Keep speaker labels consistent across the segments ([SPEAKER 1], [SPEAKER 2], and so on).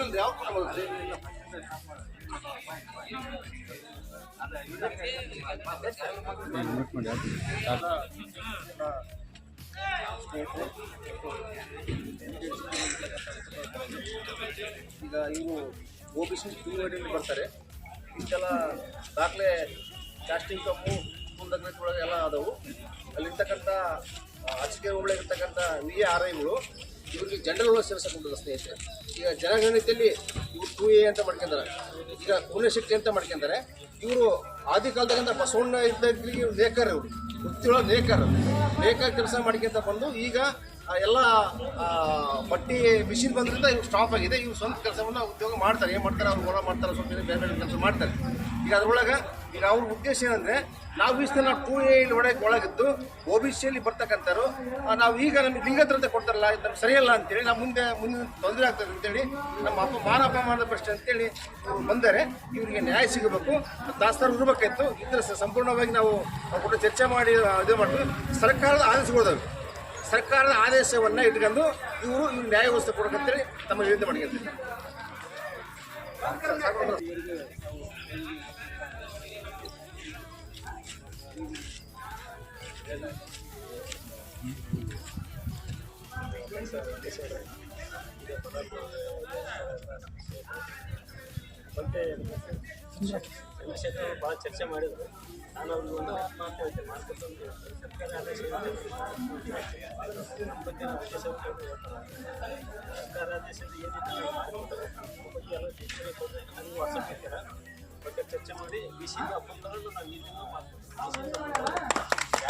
[SPEAKER 1] ನಾನು ಯಾವ ಈಗ ಇವರು ಒ ಬಿ ಸಿ ಬರ್ತಾರೆ. ಇಷ್ಟೆಲ್ಲ ದಾಖಲೆ ಕ್ಯಾಸ್ಟಿಂಗ್ ಕಮ್ಮು ಒಳಗೆ ಎಲ್ಲ ಅದಾವು ಅಲ್ಲಿರ್ತಕ್ಕಂಥ ಅಚಿಕೆ ಒಳಗೆ ಇರ್ತಕ್ಕಂಥ ವಿ ಆರ್ ಐಗಳು ಇವ್ರಿಗೆ ಜನರಲ್ ಒಳಗೆ ಸೇರಿಸಕೊಂಡು ಸ್ನೇಹಿತರೆ ಈಗ ಜನಗಣತಿಯಲ್ಲಿ ಇವ್ರು ಟೂ ಎ ಅಂತ ಮಾಡ್ಕೊಂತಾರೆ ಈಗ ಪುಣ್ಯಶಕ್ತಿ ಅಂತ ಮಾಡ್ಕೊಂತಾರೆ ಇವರು ಆದಿ ಕಾಲದಾಗಂತ ಬಸವಣ್ಣ ಇದ್ದರಿಗೆ ನೇಕಾರ ಇವರು. ವೃತ್ತಿಯೊಳಗೆ ನೇಕಾರ. ನೇಕಾರ ಕೆಲಸ ಮಾಡ್ಕೊಂತ ಬಂದು ಈಗ ಎಲ್ಲ ಬಟ್ಟಿ ಮಿಷಿನ್ ಬಂದ್ರಿಂದ ಇವ್ರು ಸ್ಟಾಪ್ ಆಗಿದೆ. ಇವ್ರು ಸ್ವಂತ ಕೆಲಸವನ್ನು ಉದ್ಯೋಗ ಮಾಡ್ತಾರೆ. ಏನು ಮಾಡ್ತಾರೆ? ಅವ್ರು ಹೊರ ಮಾಡ್ತಾರೆ. ಸ್ವಲ್ಪ ಬೇರೆ ಬೇರೆ ಕೆಲಸ ಮಾಡ್ತಾರೆ. ಈಗ ಅದ್ರೊಳಗೆ ಈಗ ಅವ್ರ ಉದ್ದೇಶ ಏನಂದ್ರೆ, ನಾವು ಇಷ್ಟು ನಾವು ಟೂ ಒಳಗೆ ಒಳಗಿದ್ದು ಒ ಬಿ ಸಿಯಲ್ಲಿ ಬರ್ತಕ್ಕಂಥವ್ರು ನಾವು ಈಗ ನಮಗೆ ಲಿಂಗತ್ರತೆ ಕೊಡ್ತಾರಲ್ಲ ನಮ್ಗೆ ಸರಿಯಲ್ಲ ಅಂತೇಳಿ ನಾವು ಮುಂದೆ ಮುಂದೆ ತೊಂದರೆ ಆಗ್ತದೆ ಅಂತೇಳಿ ನಮ್ಮ ಅಪ್ಪ ಮಾನ ಅಪಮಾನದ ಪ್ರಶ್ನೆ ಅಂತೇಳಿ ಬಂದರೆ ಇವರಿಗೆ ನ್ಯಾಯ ಸಿಗಬೇಕು, ದಾಸ್ತಾರು ಇರಬೇಕಾಯ್ತು ಇದ್ರೆ ಸಂಪೂರ್ಣವಾಗಿ ನಾವು ಕೂಡ ಚರ್ಚೆ ಮಾಡಿ ಇದು ಮಾಡ್ತೀವಿ. ಸರ್ಕಾರದ ಆದೇಶಗಳದಾವೆ ಸರ್ಕಾರದ ಆದೇಶವನ್ನು ಇಟ್ಕೊಂಡು ಇವರು ಇವ್ರು ನ್ಯಾಯ ವ್ಯವಸ್ಥೆ ಕೊಡಬೇಕಂತೇಳಿ ತಮ್ಮ ವಿರುದ್ಧ ಮಾಡ್ಕೊಂತೀವಿ
[SPEAKER 2] ವಿಷಯದ ಭಾಳ ಚರ್ಚೆ ಮಾಡಿದ್ರು ನಾನು ಅವ್ರಿಗೆ ಒಂದು ಆತ್ಮಹತ್ಯೆ ಹೇಳ್ತಾರೆ. ಸರ್ಕಾರ ಆದೇಶ ಬಗ್ಗೆ. ಸರ್ಕಾರ ಆದೇಶದ ಎಲ್ಲ ಟೀಚರ್ ಕೊಟ್ಟರೆ ನನಗೆ ಬಗ್ಗೆ ಚರ್ಚೆ ಮಾಡಿ ಈ ದಿನ ಮಾಡ್ತೀವಿ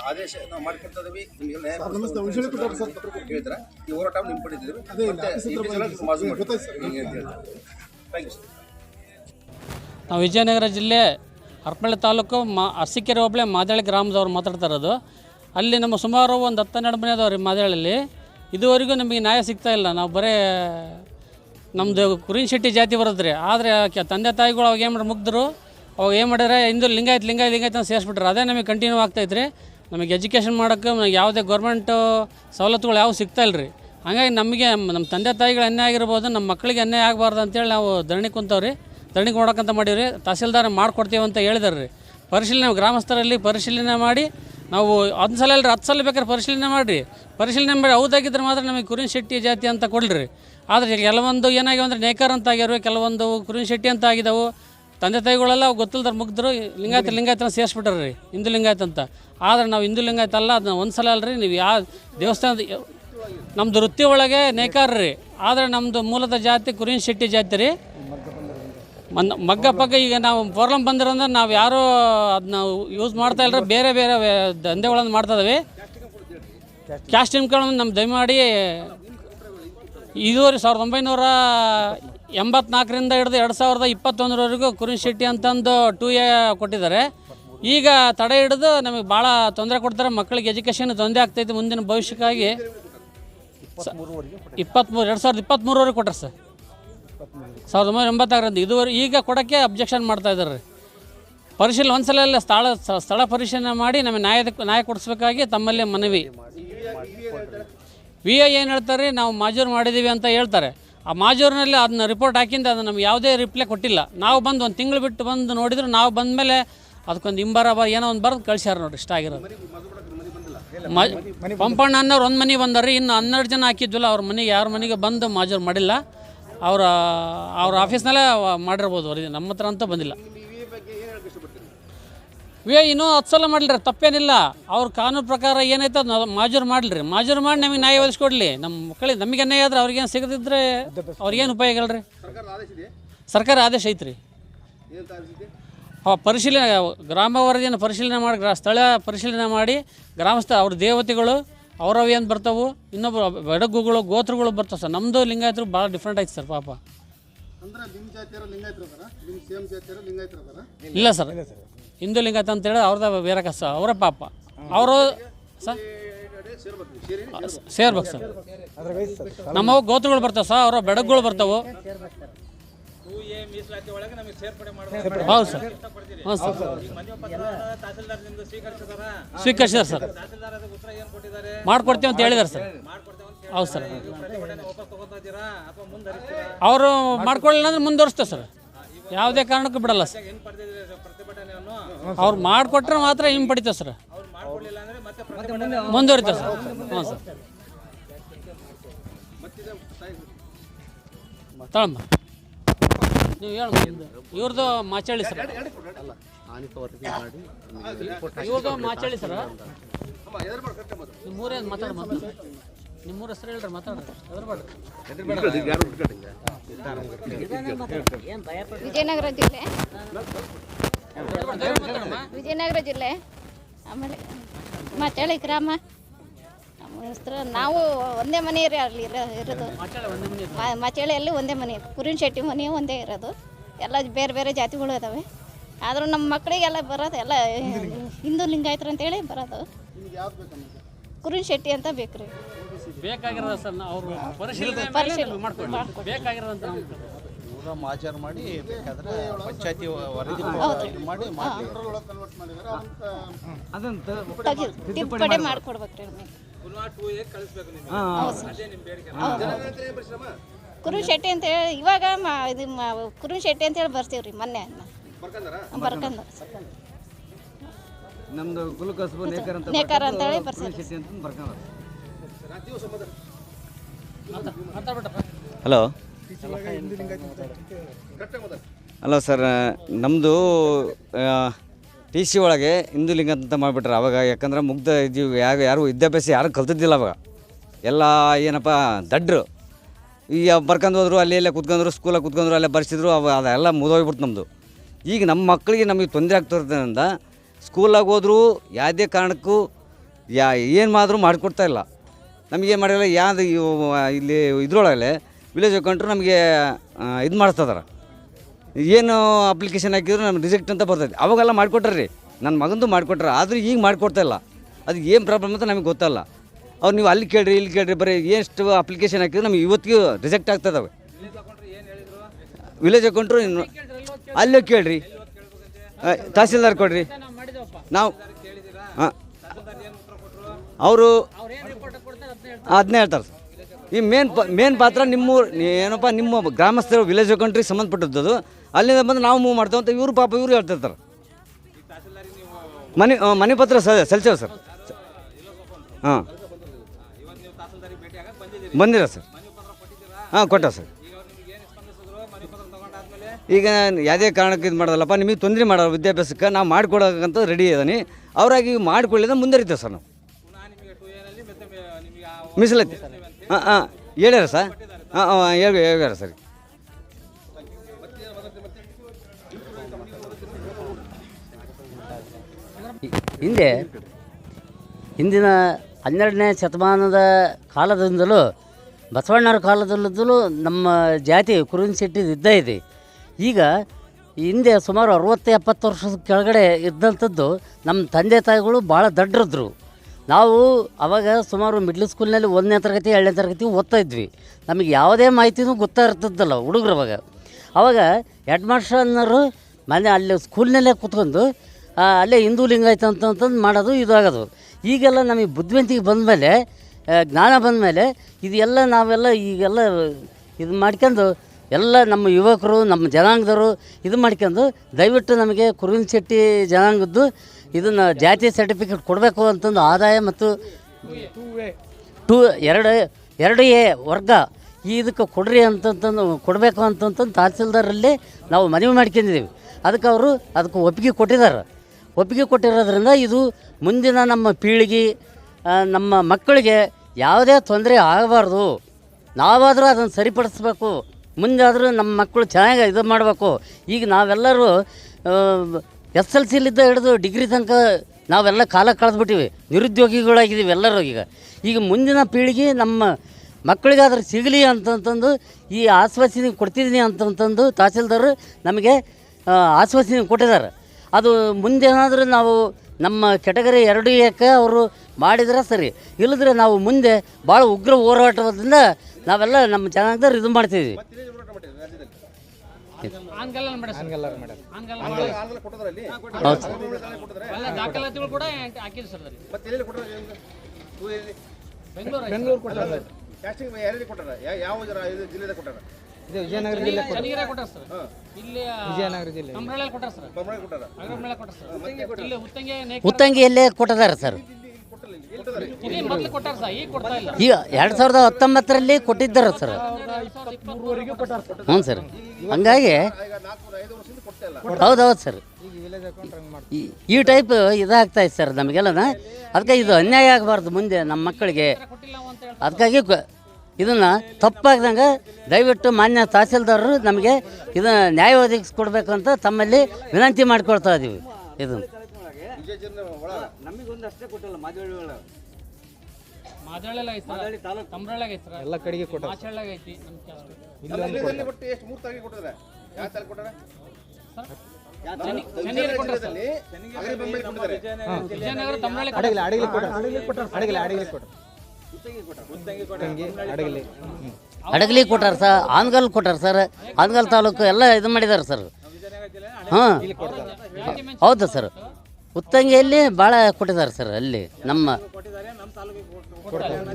[SPEAKER 1] ಆದೇಶ ನಾವು ಮಾಡ್ಕೊಳ್ತಾ ಇದೀವಿ. ನಿಮಗೆಲ್ಲ ಹೇಳಿದ್ರೆ ಈ ಹೋರಾಟ ನಿಮ್ಮ ಪಡೆದಿದ್ದೀವಿ
[SPEAKER 3] ನಾವು ವಿಜಯನಗರ ಜಿಲ್ಲೆ ಹರಪಳ್ಳಿ ತಾಲೂಕು ಮಾ ಅರಸಿಕೆರೆ ಹೋಬಳಿ ಮಾದೇಳಿ ಗ್ರಾಮದವ್ರು ಮಾತಾಡ್ತಾ ಇರೋದು. ಅಲ್ಲಿ ನಮ್ಮ ಸುಮಾರು ಒಂದು ಹತ್ತೆರಡು ಮನೆ ಅದಾವ್ರಿ ಮಾದೇಳಲ್ಲಿ ಇದುವರೆಗೂ ನಮಗೆ ನ್ಯಾಯ ಸಿಗ್ತಾ ಇಲ್ಲ. ನಾವು ಬರೇ ನಮ್ಮದು ಕುರಿನ್ ಶೆಟ್ಟಿ ಜಾತಿ ಬರೋದ್ರಿ. ಆದರೆ ಕೆ- ತಂದೆ ತಾಯಿಗಳು ಅವಾಗ ಏನು ಮಾಡಿ ಮುಗ್ದರು. ಅವಾಗ ಏನು ಮಾಡಿದ್ರೆ ಹಿಂದೂ ಲಿಂಗಾಯತ್ ಲಿಂಗಾಯತ್ ಲಿಂಗಾಯತ್ ಅಂತ ಸೇರಿಸ್ಬಿಟ್ರೆ. ಅದೇ ನಮಗೆ ಕಂಟಿನ್ಯೂ ಆಗ್ತಾಯಿದ್ರಿ ನಮಗೆ ಎಜುಕೇಷನ್ ಮಾಡೋಕ್ಕೆ ನಮಗೆ ಯಾವುದೇ ಗೌರ್ಮೆಂಟು ಸವಲತ್ತುಗಳು ಯಾವ ಸಿಗ್ತಾ ಇಲ್ಲ ರೀ ಹಾಗಾಗಿ ನಮಗೆ ನಮ್ಮ ತಂದೆ ತಾಯಿಗಳು ಅನ್ಯಾಯ ಆಗಿರ್ಬೋದು, ನಮ್ಮ ಮಕ್ಕಳಿಗೆ ಅನ್ಯಾಯ ಆಗಬಾರ್ದು ಅಂತೇಳಿ ನಾವು ಧರಣಿ ಕುಂತವ್ರಿ. ಧರಣಿ ಕೊಡೋಕ್ಕಂತ ಮಾಡೀವ್ರಿ. ತಹಸೀಲ್ದಾರ್ ಮಾಡ್ಕೊಡ್ತೀವಿ ಅಂತ ಹೇಳಿದಾರೆ ರೀ ಪರಿಶೀಲನೆ ಗ್ರಾಮಸ್ಥರಲ್ಲಿ ಪರಿಶೀಲನೆ ಮಾಡಿ, ನಾವು ಒಂದು ಸಲ ಅಲ್ಲರಿ ಹತ್ತು ಸಲ ಬೇಕಾದ್ರೆ ಪರಿಶೀಲನೆ ಮಾಡಿರಿ. ಪರಿಶೀಲನೆ ಮಾಡಿ ಹೌದಾಗಿದ್ರೆ ಮಾತ್ರ ನಮಗೆ ಕುರಿನ್ ಶೆಟ್ಟಿ ಜಾತಿ ಅಂತ ಕೊಡ್ರಿ ಆದರೆ ಕೆಲವೊಂದು ಏನಾಗ್ಯಾವ ಅಂದರೆ ನೇಕಾರ ಅಂತ ಆಗ್ಯಾವ ಕೆಲವೊಂದು ಕುರಿನ್ ಶೆಟ್ಟಿ ಅಂತ ಆಗಿದಾವು. ತಂದೆ ತಾಯಿಗಳೆಲ್ಲ ಗೊತ್ತಿಲ್ದಾರ ಮುಗಿದ್ರು ಲಿಂಗಾಯತ ಲಿಂಗಾಯತನ ಸೇರಿಸ್ಬಿಟ್ರೆ ರೀ ಹಿಂದೂ ಲಿಂಗಾಯತ ಅಂತ. ಆದರೆ ನಾವು ಹಿಂದೂ ಲಿಂಗಾಯತ ಅಲ್ಲ ಅದನ್ನ ಒಂದು ಸಲ ಅಲ್ರಿ ನೀವು ಯಾವ ದೇವಸ್ಥಾನದ ನಮ್ಮದು ವೃತ್ತಿ ಒಳಗೆ ನೇಕಾರ್ರಿ ಆದರೆ ನಮ್ಮದು ಮೂಲದ ಜಾತಿ ಕುರಿನ್ ಶೆಟ್ಟಿ ಜಾತಿ ರೀ. ಮನ್ ಮಗ್ಗ ಪಗ್ಗ ಈಗ ನಾವು ಪ್ರಾಬ್ಲಮ್ ಬಂದಿರೋದ್ರೆ ನಾವು ಯಾರೂ ಅದನ್ನ ಯೂಸ್ ಮಾಡ್ತಾ ಇಲ್ಲರಿ ಬೇರೆ ಬೇರೆ ದಂಧೆಗಳನ್ನು ಮಾಡ್ತಾ ಇದ್ದಾವೆ ಕ್ಯಾಸ್ಟ್ ಇನ್ಕಮ್ ನಮ್ಮ ದಯಮಾಡಿ ಇದುವರೆ ಸಾವಿರದ ಒಂಬೈನೂರ ಎಂಬತ್ನಾಲ್ಕರಿಂದ ಹಿಡಿದು ಎರಡು ಸಾವಿರದ ಇಪ್ಪತ್ತೊಂದರವರೆಗೂ ಕುರಿನ್ ಶೆಟ್ಟಿ ಅಂತಂದು ಟೂ ಎ ಕೊಟ್ಟಿದ್ದಾರೆ. ಈಗ ತಡೆ ಹಿಡಿದು ನಮಗೆ ಭಾಳ ತೊಂದರೆ ಕೊಡ್ತಾರೆ ಮಕ್ಕಳಿಗೆ ಎಜುಕೇಷನ್ ತೊಂದರೆ ಆಗ್ತೈತೆ ಮುಂದಿನ ಭವಿಷ್ಯಕ್ಕಾಗಿ. ಇಪ್ಪತ್ತ್ಮೂರು ಎರಡು ಸಾವಿರದ ಇಪ್ಪತ್ತ್ಮೂರವರೆಗೆ ಕೊಟ್ಟರೆ ಸರ್. ಸಾವಿರದ ಒಂಬೈನೂರ ಎಂಬತ್ತಾರರಿಂದ ಇದುವರೆಗೆ ಈಗ ಕೊಡೋಕ್ಕೆ ಅಬ್ಜೆಕ್ಷನ್ ಮಾಡ್ತಾ ಇದ್ದಾರೆ. ಪರಿಶೀಲನೆ ಒಂದ್ಸಲ ಎಲ್ಲ ಸ್ಥಳ ಸ್ಥಳ ಪರಿಶೀಲನೆ ಮಾಡಿ ನಮಗೆ ನ್ಯಾಯದ ನ್ಯಾಯ ಕೊಡಿಸ್ಬೇಕಾಗಿ ತಮ್ಮಲ್ಲಿ ಮನವಿ. ವಿ ಐ ಏನು ಹೇಳ್ತಾರೆ ನಾವು ಮಾಜೂರು ಮಾಡಿದ್ದೀವಿ ಅಂತ ಹೇಳ್ತಾರೆ. ಆ ಮಾಜೂರಿನಲ್ಲಿ ಅದನ್ನ ರಿಪೋರ್ಟ್ ಹಾಕಿಂದ ಅದು ನಮ್ಗೆ ಯಾವುದೇ ರಿಪ್ಲೈ ಕೊಟ್ಟಿಲ್ಲ. ನಾವು ಬಂದು ಒಂದು ತಿಂಗಳು ಬಿಟ್ಟು ಬಂದು ನೋಡಿದ್ರು, ನಾವು ಬಂದ ಮೇಲೆ ಅದಕ್ಕೊಂದು ಇಂಬರ ಏನೋ ಒಂದು ಬರೆದು ಕಳ್ಸ್ಯಾರ ನೋಡ್ರಿ, ಇಷ್ಟ ಆಗಿರೋದು. ಪಂಪಣ್ಣ ಅನ್ನೋರು ಒಂದು ಮನೆಗೆ ಬಂದಾರ್ರಿ, ಇನ್ನು ಹನ್ನೆರಡು ಜನ ಹಾಕಿದ್ವಲ್ಲ, ಅವ್ರ ಮನೆಗೆ ಯಾರ ಮನೆಗೆ ಬಂದು ಮಾಜೂರು ಮಾಡಿಲ್ಲ. ಅವರ, ಅವ್ರ ಆಫೀಸ್ನಲ್ಲೇ ಮಾಡಿರ್ಬೋದು ಅವ್ರಿಗೆ ನಮ್ಮ ಹತ್ರ ಅಂತೂ ಬಂದಿಲ್ಲ. ವೇ ಇನ್ನೂ ಹತ್ತು ಸಲ ಮಾಡಲಿರಿ ತಪ್ಪೇನಿಲ್ಲ. ಅವ್ರ ಕಾನೂನು ಪ್ರಕಾರ ಏನೈತೆ ಅದು ಮಾಜೂರು ಮಾಡಲಿರಿ. ಮಾಜೂರು ಮಾಡಿ ನಮಗೆ ನ್ಯಾಯ ಒದಗಿಸ್ಕೊಡ್ಲಿ. ನಮ್ಮ ಮಕ್ಕಳಿಗೆ ನಮಗೆ ಅನ್ಯಾಯ ಆದ್ರೆ ಅವ್ರಿಗೇನು ಸಿಗದಿದ್ರೆ ಅವ್ರಿಗೇನು ಉಪಯೋಗ ಅಲ್ರಿ ಸರ್ಕಾರ ಆದೇಶ ಐತ್ರಿ.
[SPEAKER 1] ರೀ ಹಾಂ
[SPEAKER 3] ಆ ಪರಿಶೀಲನೆ ಗ್ರಾಮ ವರದಿಯನ್ನು ಪರಿಶೀಲನೆ ಮಾಡಿ ಗ್ರಾ ಸ್ಥಳ ಪರಿಶೀಲನೆ ಮಾಡಿ ಗ್ರಾಮಸ್ಥ ಅವ್ರ ದೇವತೆಗಳು ಅವ್ರವು ಏನು ಬರ್ತಾವೆ ಇನ್ನೊಬ್ಬರು ಬೆಡಗುಗಳು ಗೋತ್ರಗಳು ಬರ್ತಾವೆ ಸರ್. ನಮ್ಮದು ಲಿಂಗಾಯತರು ಭಾಳ ಡಿಫ್ರೆಂಟ್ ಐತೆ ಸರ್ ಪಾಪ.
[SPEAKER 4] ಅಂದ್ರೆ ನಿಮ್ಮ ಜಾತಿಯರ ಲಿಂಗಾಯತರು ಅದಾರ? ನಿಮ್ಮ ಸೇಮ್ ಜಾತಿಯರ ಲಿಂಗಾಯತರು ಅದಾರ?
[SPEAKER 3] ಇಲ್ಲ ಸರ್. ಹಿಂದೂ ಅಂತ ಅಂತೇಳಿ ಅವ್ರದ ಬೇರೆ ಕಸ, ಅವರ ಪಾಪ. ಅವರು ಸರ್ ಸೇರ್ಬೇಕು ಸರ್. ನಮ್ಮವು ಗೋತ್ರಗಳು ಬರ್ತಾವೆ ಸರ್, ಅವರ ಬೆಡಗುಗಳು ಬರ್ತಾವೆ. ಹೌದು ಸರ್. ಹೌದು ಸರ್.
[SPEAKER 2] ಸ್ವೀಕರಿಸಿದಾರ
[SPEAKER 3] ಸರ್. ಮಾಡ್ಕೊಡ್ತೀವಿ ಅಂತ ಹೇಳಿದಾರೆ ಸರ್. ಹೌದು ಸರ್.
[SPEAKER 2] ಹೇಳಿ
[SPEAKER 3] ಅವರು ಮಾಡ್ಕೊಳ್ಳಿಲ್ಲ ಅಂದ್ರೆ ಮುಂದುವರಿಸ್ತೇವೆ ಸರ್. ಯಾವುದೇ ಕಾರಣಕ್ಕೂ ಬಿಡಲ್ಲ ಸರ್. ಅವ್ರು ಮಾಡಿಕೊಟ್ರೆ ಮಾತ್ರ ಹಿಂಗೆ ಪಡಿತೇವೆ ಸರ್. ಮುಂದುವರಿತೇವೆ ಸರ್. ಹ್ಞೂ ಸರ್. ತಳಮ್ಮ ನೀವು ಹೇಳ ಇವ್ರದ್ದು ಮಾಚಳ್ಳಿ ಸರ್. ಇವ್ರದ್ದು ಮಾಚಳ್ಳಿ ಸರ್. ನಿಮ್ಮೂರೇ ಮಾತಾಡ ಮಾತು ನಿಮ್ಮೂರ ಹೆಸರು ಹೇಳ್ರಿ ಮಾತಾಡ್ರಿ.
[SPEAKER 5] ವಿಜಯನಗರ ಜಿಲ್ಲೆ. ವಿಜಯನಗರ ಜಿಲ್ಲೆ. ಆಮೇಲೆ ಮಾಚಾಳಿ ಗ್ರಾಮ. ನಮ್ಮ ಹೆಸ್ರು ನಾವು ಒಂದೇ ಮನೆ ಇರ ಅಲ್ಲಿ ಇರೋ ಇರೋದು. ಮಾಚಾಳಿಯಲ್ಲಿ ಒಂದೇ ಮನೆ. ಕುರಿನ್ ಶೆಟ್ಟಿ ಮನೆ ಒಂದೇ ಇರೋದು. ಎಲ್ಲ ಬೇರೆ ಬೇರೆ ಜಾತಿಗಳು ಇದಾವೆ. ಆದರೂ ನಮ್ಮ ಮಕ್ಕಳಿಗೆಲ್ಲ ಬರೋದು ಎಲ್ಲ ಹಿಂದೂ ಲಿಂಗಾಯತರು ಅಂತೇಳಿ ಬರೋದು. ಕುರಿನ್ ಶೆಟ್ಟಿ ಅಂತ ಬೇಕು ರೀ
[SPEAKER 3] ಬೇಕಾಗಿರೋದು ಸರ್ ಅವರು ಪರಿಶೀಲನೆ ಬೇಕಾಗಿರೋದಂತ
[SPEAKER 6] ಪ್ರೋಗ್ರಾಮ್ ಆಚಾರ ಮಾಡಿ ಬೇಕಾದ್ರೆ ಪಂಚಾಯತಿ ವರದಿ ಇದು ಮಾಡಿ ಮಾಡಿ
[SPEAKER 4] ಒಳಗೆ ಕನ್ವರ್ಟ್ ಮಾಡಿದಾರೆ ಅದಂತ
[SPEAKER 5] ತೆಗಿ ತಿದ್ದುಪಡಿ ಮಾಡಿಕೊಡ್ಬೇಕು. ರೀ ನಮಗೆ
[SPEAKER 2] ಪುನಃ ಟೂ ಎ ಕಳಿಸ್ಬೇಕು ನಿಮಗೆ. ಅದೇ ನಿಮ್ಮ ಬೇಡಿಕೆ.
[SPEAKER 5] ಕುರುನ್ ಶೆಟ್ಟಿ ಅಂತ ಹೇಳಿ ಇವಾಗ ಮ ಇದು ಮ ಕುರುನ್ ಶೆಟ್ಟಿ ಅಂತ ಹೇಳಿ ಬರ್ತೀವಿ ರೀ ಮೊನ್ನೆ.
[SPEAKER 1] ಬರ್ಕಂದಾರ?
[SPEAKER 5] ಬರ್ಕಂದ
[SPEAKER 7] ನಮ್ದು ಗುಲ್ಕಸ್ಬು ನೇಕರ್ ಅಂತ
[SPEAKER 5] ನೇಕಾರ ಬರ್ತೀವಿ
[SPEAKER 7] ಅಂತ ಬರ್ಕೊಂಡ್ರು
[SPEAKER 3] ಮಾತಾಡ್ಬಿಟ್ರಪ್ಪ
[SPEAKER 8] ಹಲೋ. ಹಲೋ ಸರ್ ನಮ್ಮದು ಟಿ ಸಿ ಒಳಗೆ ಹಿಂದೂ ಲಿಂಗ ಅಂತ ಮಾಡಿಬಿಟ್ರೆ ಅವಾಗ, ಯಾಕಂದ್ರೆ ಮುಗ್ಧ ಇದೀವಿ ಯಾರು ಯಾರು ವಿದ್ಯಾಭ್ಯಾಸ ಯಾರು ಕಲ್ತಿದ್ದಿಲ್ಲ ಅವಾಗ. ಎಲ್ಲ ಏನಪ್ಪ, ದಡ್ರು. ಈಗ ಬರ್ಕೊಂಡು ಹೋದ್ರು, ಅಲ್ಲಿ ಇಲ್ಲೇ ಕುತ್ಕೊಂಡ್ರು ಸ್ಕೂಲಾಗ ಕುತ್ಕೊಂಡ್ರು, ಅಲ್ಲೇ ಬರ್ಸಿದ್ರು, ಅವ ಅದೆಲ್ಲ ಮುದೋಗ್ಬಿಡ್ತು ನಮ್ಮದು ಈಗ ನಮ್ಮ ಮಕ್ಕಳಿಗೆ ನಮಗೆ ತೊಂದರೆ ಆಗ್ತಿರೋದ್ರಿಂದ ಸ್ಕೂಲಾಗ ಹೋದರೂ, ಯಾವುದೇ ಕಾರಣಕ್ಕೂ ಯಾ, ಏನು ಮಾಡಿದ್ರು ಮಾಡಿಕೊಡ್ತಾ ಇಲ್ಲ. ನಮಗೇನು ಮಾಡಿಲ್ಲ ಯಾವ್ದು ಇವು ಇಲ್ಲಿ ಇದ್ರೊಳಗೆ ವಿಲೇಜ್ ಅಕೌಂಟ್ರು ನಮಗೆ ಇದು ಮಾಡ್ತಿದಾರೆ ಏನು ಅಪ್ಲಿಕೇಶನ್ ಹಾಕಿದ್ರು ನಮ್ಗೆ ರಿಜೆಕ್ಟ್ ಅಂತ ಬರ್ತೈತೆ. ಅವಾಗೆಲ್ಲ ಮಾಡಿಕೊಟ್ರಿ ನನ್ನ ಮಗಂದು ಮಾಡಿಕೊಟ್ರೆ. ಆದರೂ ಈಗ ಮಾಡಿಕೊಡ್ತಾಯಿಲ್ಲ ಅದು ಏನು ಪ್ರಾಬ್ಲಮ್ ಅಂತ ನಮಗೆ ಗೊತ್ತಲ್ಲ. ಅವ್ರು ನೀವು ಅಲ್ಲಿ ಕೇಳ್ರಿ, ಇಲ್ಲಿ ಕೇಳ್ರಿ, ಬರೀ ಎಷ್ಟು ಅಪ್ಲಿಕೇಶನ್ ಹಾಕಿದ್ರು ನಮಗೆ ಇವತ್ತಿಗೂ ರಿಜೆಕ್ಟ್ ಆಗ್ತದವೆ ವಿಲೇಜ್ ಅಕೌಂಟ್ರು ಅಲ್ಲೇ ಕೇಳ್ರಿ. ತಹಸೀಲ್ದಾರ್ ಕೊಡ್ರಿ. ನಾವು ಹಾಂ ಅವರು ಅದನ್ನೇ ಹೇಳ್ತಾರೆ. ಈ ಮೇನ್ ಪ ಮೇನ್ ಪಾತ್ರ ನಿಮ್ಮ ಏನಪ್ಪ, ನಿಮ್ಮ ಗ್ರಾಮಸ್ಥರು ವಿಲೇಜ್ ಕಂಟ್ರಿಗೆ ಸಂಬಂಧಪಟ್ಟದ್ದು. ಅಲ್ಲಿಂದ ಬಂದು ನಾವು ಮೂವ್ ಮಾಡ್ತೇವೆ ಅಂತ ಇವರು ಪಾಪ ಇವರು ಹೇಳ್ತಿರ್ತಾರೆ. ಮನೆ ಮನೆ ಪತ್ರ ಸಲ್ಸೇವೆ ಸರ್. ಹಾಂ. ಬಂದಿರ ಸರ್. ಹಾಂ, ಕೊಟ್ಟ ಸರ್. ಈಗ ಯಾವುದೇ ಕಾರಣಕ್ಕೆ ಇದು ಮಾಡೋದಲ್ಲಪ್ಪ, ನಿಮಗೆ ತೊಂದರೆ ಮಾಡೋ ವಿದ್ಯಾಭ್ಯಾಸಕ್ಕೆ ನಾವು ಮಾಡಿಕೊಡೋಕ್ಕಂತ ರೆಡಿ ಇದ್ದೀನಿ ಅವರಾಗಿ ಮಾಡಿಕೊಳ್ಳಿದ ಮುಂದುವರಿತೇವೆ ಸರ್ ನಾವು. ಮೀಸಲಾತಿ. ಹಾಂ ಹಾಂ, ಹೇಳ್ಯಾರ ಸರ್? ಹಾಂ ಹಾಂ ಹೇಳಿ ಹೇಳ್ಯಾರ ಸರ್.
[SPEAKER 9] ಹಿಂದೆ, ಹಿಂದಿನ ಹನ್ನೆರಡನೇ ಶತಮಾನದ ಕಾಲದಿಂದಲೂ ಬಸವಣ್ಣರ ಕಾಲದಲ್ಲಿದ್ದಲೂ ನಮ್ಮ ಜಾತಿ ಕುರುವಿನ ಶೆಟ್ಟಿ ಇದ್ದ ಇದೆ. ಈಗ ಹಿಂದೆ ಸುಮಾರು ಅರವತ್ತು ಎಪ್ಪತ್ತು ವರ್ಷದ ಕೆಳಗಡೆ ಇದ್ದಂಥದ್ದು ನಮ್ಮ ತಂದೆ ತಾಯಿಗಳು ಭಾಳ ದಡ್ರಿದ್ರು. ನಾವು ಅವಾಗ ಸುಮಾರು ಮಿಡ್ಲ್ ಸ್ಕೂಲ್ನಲ್ಲಿ ಒಂದನೇ ತರಗತಿ, ಎರಡನೇ ತರಗತಿ ಓದ್ತಾ ಇದ್ವಿ. ನಮಗೆ ಯಾವುದೇ ಮಾಹಿತಿನೂ ಗೊತ್ತಾ ಇರ್ತಿದ್ದಲ್ಲ ಹುಡುಗರು ಅವಾಗ. ಅವಾಗ ಹೆಡ್ ಮಾಸ್ಟರ್ ಅನ್ನೋರು ಮನೆ ಅಲ್ಲಿ ಸ್ಕೂಲ್ನಲ್ಲೇ ಕೂತ್ಕೊಂಡು ಅಲ್ಲೇ ಹಿಂದೂ ಲಿಂಗ ಆಯ್ತು ಅಂತಂತಂದು ಮಾಡೋದು ಇದಾಗೋದು ಈಗೆಲ್ಲ ನಮಗೆ ಬುದ್ಧಿವಂತಿಗೆ ಬಂದಮೇಲೆ ಜ್ಞಾನ ಬಂದಮೇಲೆ ಇದೆಲ್ಲ ನಾವೆಲ್ಲ ಈಗೆಲ್ಲ ಇದು ಮಾಡ್ಕೊಂಡು ಎಲ್ಲ ನಮ್ಮ ಯುವಕರು, ನಮ್ಮ ಜನಾಂಗದವರು ಇದು ಮಾಡ್ಕೊಂಡು ದಯವಿಟ್ಟು ನಮಗೆ ಕುರುವಿನ ಶೆಟ್ಟಿ ಜನಾಂಗದ್ದು ಇದನ್ನು ಜಾತಿ ಸರ್ಟಿಫಿಕೇಟ್ ಕೊಡಬೇಕು ಅಂತಂದು ಆದಾಯ ಮತ್ತು ಟೂ ಎರಡು ಎರಡು ಎ ವರ್ಗ ಈ ಇದಕ್ಕೆ ಕೊಡ್ರಿ ಅಂತಂತಂದು, ಕೊಡಬೇಕು ಅಂತಂತಂದು ತಹಸೀಲ್ದಾರಲ್ಲಿ ನಾವು ಮನವಿ ಮಾಡ್ಕೊಂಡಿದ್ದೀವಿ. ಅದಕ್ಕೆ ಅವರು ಅದಕ್ಕೆ ಒಪ್ಪಿಗೆ ಕೊಟ್ಟಿದ್ದಾರೆ. ಒಪ್ಪಿಗೆ ಕೊಟ್ಟಿರೋದ್ರಿಂದ ಇದು ಮುಂದಿನ ನಮ್ಮ ಪೀಳಿಗೆ ನಮ್ಮ ಮಕ್ಕಳಿಗೆ ಯಾವುದೇ ತೊಂದರೆ ಆಗಬಾರ್ದು. ನಾವಾದರೂ ಅದನ್ನು ಸರಿಪಡಿಸ್ಬೇಕು. ಮುಂದಾದರೂ ನಮ್ಮ ಮಕ್ಕಳು ಚೆನ್ನಾಗಿ ಇದು ಮಾಡಬೇಕು. ಈಗ ನಾವೆಲ್ಲರೂ ಎಸ್ ಎಲ್ ಸಿಲಿದ್ದ ಹಿಡಿದು ಡಿಗ್ರಿ ತನಕ ನಾವೆಲ್ಲ ಕಾಲ ಕಳೆದ್ಬಿಟ್ಟಿವಿ. ನಿರುದ್ಯೋಗಿಗಳಾಗಿದ್ದೀವಿ ಎಲ್ಲರೂ ಈಗ. ಈಗ ಮುಂದಿನ ಪೀಳಿಗೆ ನಮ್ಮ ಮಕ್ಕಳಿಗಾದ್ರೂ ಸಿಗಲಿ ಅಂತಂತಂದು ಈ ಆಶ್ವಾಸನೆ ಕೊಡ್ತಿದ್ದೀನಿ ಅಂತಂತಂದು ತಹಸೀಲ್ದಾರ್ ನಮಗೆ ಆಶ್ವಾಸನೆ ಕೊಟ್ಟಿದ್ದಾರೆ. ಅದು ಮುಂದೇನಾದರೂ ನಾವು ನಮ್ಮ ಕೆಟಗರಿ ಎರಡು ಏಕೆ ಅವರು ಮಾಡಿದ್ರೆ ಸರಿ. ಇಲ್ಲದ್ರೆ ನಾವು ಮುಂದೆ ಭಾಳ ಉಗ್ರ ಹೋರಾಟದಿಂದ ನಾವೆಲ್ಲ ನಮ್ಮ ಜನಾಂಗದವ್ರು ಇದು ಮಾಡ್ತಿದ್ವಿ
[SPEAKER 3] ದಾಖಲಾತಿಗಳು ಕೂಡ ಹಾಕಿದ್ರು ಸರ್ ಬೆಂಗಳೂರು
[SPEAKER 6] ಬೆಂಗಳೂರು ಕೊಟ್ಟಾರ
[SPEAKER 1] ಕ್ಯಾಸ್ಟಿಂಗ್ ಯಾರಿಗೆ ಕೊಟ್ಟಾರ? ಯಾ- ಯಾವ ಕೊಟ್ಟಾರ?
[SPEAKER 6] ಇದು ವಿಜಯನಗರ ಜಿಲ್ಲೆ
[SPEAKER 3] ಚನ್ನಗಿರಿ ಕೊಟ್ಟಾರ ಸರ್. ಇಲ್ಲಿ
[SPEAKER 6] ವಿಜಯನಗರ ಜಿಲ್ಲೆ
[SPEAKER 3] ಕೊಟ್ಟಾರ ಸರ್.
[SPEAKER 1] ಕೊಟ್ಟಾರ.
[SPEAKER 3] ಅಗ್ರಮೇಳ ಕೊಟ್ಟಾರ ಸರ್. ಇಲ್ಲಿ
[SPEAKER 9] ಉತ್ತಂಗಿಯಲ್ಲೇ ಕೊಟ್ಟಿದ್ದಾರೆ ಸರ್.
[SPEAKER 3] ಈಗ
[SPEAKER 9] ಎರಡು ಸಾವಿರದ ಹತ್ತೊಂಬತ್ತರಲ್ಲಿ ಕೊಟ್ಟಿದ್ದಾರೆ ಸರ್. ಹ್ಞೂ ಸರ್. ಹಂಗಾಗಿ ಹೌದೌದು ಸರ್. ಈ- ಟೈಪ್ ಇದಾಗ್ತಾ ಇದೆ ಸರ್ ನಮಗೆಲ್ಲನ ಅದಕ್ಕೆ ಇದು ಅನ್ಯಾಯ ಆಗಬಾರ್ದು ಮುಂದೆ ನಮ್ಮ ಮಕ್ಕಳಿಗೆ. ಅದಕ್ಕಾಗಿ ಇದನ್ನು ತಪ್ಪಾಗ್ದಂಗೆ ದಯವಿಟ್ಟು ಮಾನ್ಯ ತಹಸೀಲ್ದಾರರು ನಮಗೆ ಇದನ್ನು ನ್ಯಾಯ ಒದಗಿಸ್ಕೊಡ್ಬೇಕು ಅಂತ ತಮ್ಮಲ್ಲಿ ವಿನಂತಿ ಮಾಡ್ಕೊಳ್ತಾ ಇದ್ದೀವಿ ಇದು.
[SPEAKER 1] ವಿಜಯ ಜಿಲ್ಲೆ ಒಳಗ
[SPEAKER 7] ನಮಗೊಂದು ಅಷ್ಟೇ ಕೊಟ್ಟಲ್ಲ ಮಾದೇಳಿ ಒಳಗೆ
[SPEAKER 3] ಮಾದಳ್ಳಿ ಐತಿ ಸರ್. ಕಂಬ್ರಳ್ಳಿ ಐತಿ ಸರ್.
[SPEAKER 6] ಎಲ್ಲ ಕಡೆಗೆ ಕೊಟ್ಟಾರ
[SPEAKER 3] ಐತಿ
[SPEAKER 1] ಒಟ್ಟು ಎಷ್ಟು ಮೂರು ಯಾವ
[SPEAKER 3] ವಿಜಯನಗರ
[SPEAKER 6] ಅಡಗಲಿ ಅಡಗಲಿ ಕೊಟ್ಟಾರ ಅಡಗಲಿ ಅಡಗಲಿ ಕೊಟ್ಟಾರ ಉತ್ತಂಗಿ ಅಡಗಲಿ. ಹ್ಞೂ
[SPEAKER 9] ಕೊಟ್ಟಾರ ಸರ್ ಆನ್ಗಲ್ ಕೊಟ್ಟಾರ ಸರ್ ಆನ್ಗಲ್ ತಾಲೂಕು ಎಲ್ಲ ಇದು ಮಾಡಿದ್ದಾರೆ ಸರ್. ಹಾಂ. ಹೌದು ಸರ್. ಉತ್ತಂಗಿಯಲ್ಲಿ ಭಾಳ ಕೊಟ್ಟಿದ್ದಾರೆ ಸರ್ ಅಲ್ಲಿ ನಮ್ಮ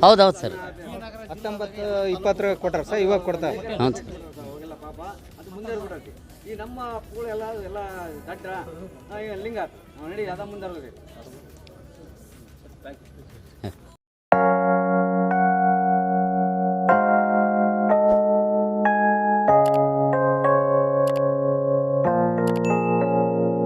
[SPEAKER 9] ಹೌದೌದು ಸರ್.
[SPEAKER 6] ಹತ್ತೊಂಬತ್ತು ಇಪ್ಪತ್ತರ ಕೊಟ್ಟಾರ ಸರ್ ಇವಾಗ ಕೊಡ್ತಾರೆ.
[SPEAKER 9] ಹ್ಞೂ ಸರ್.
[SPEAKER 7] ಈ ನಮ್ಮ ಎಲ್ಲ ದಡ್ಡ ಲಿಂಗ ನಡಿ ಅದ ಮುಂದೆ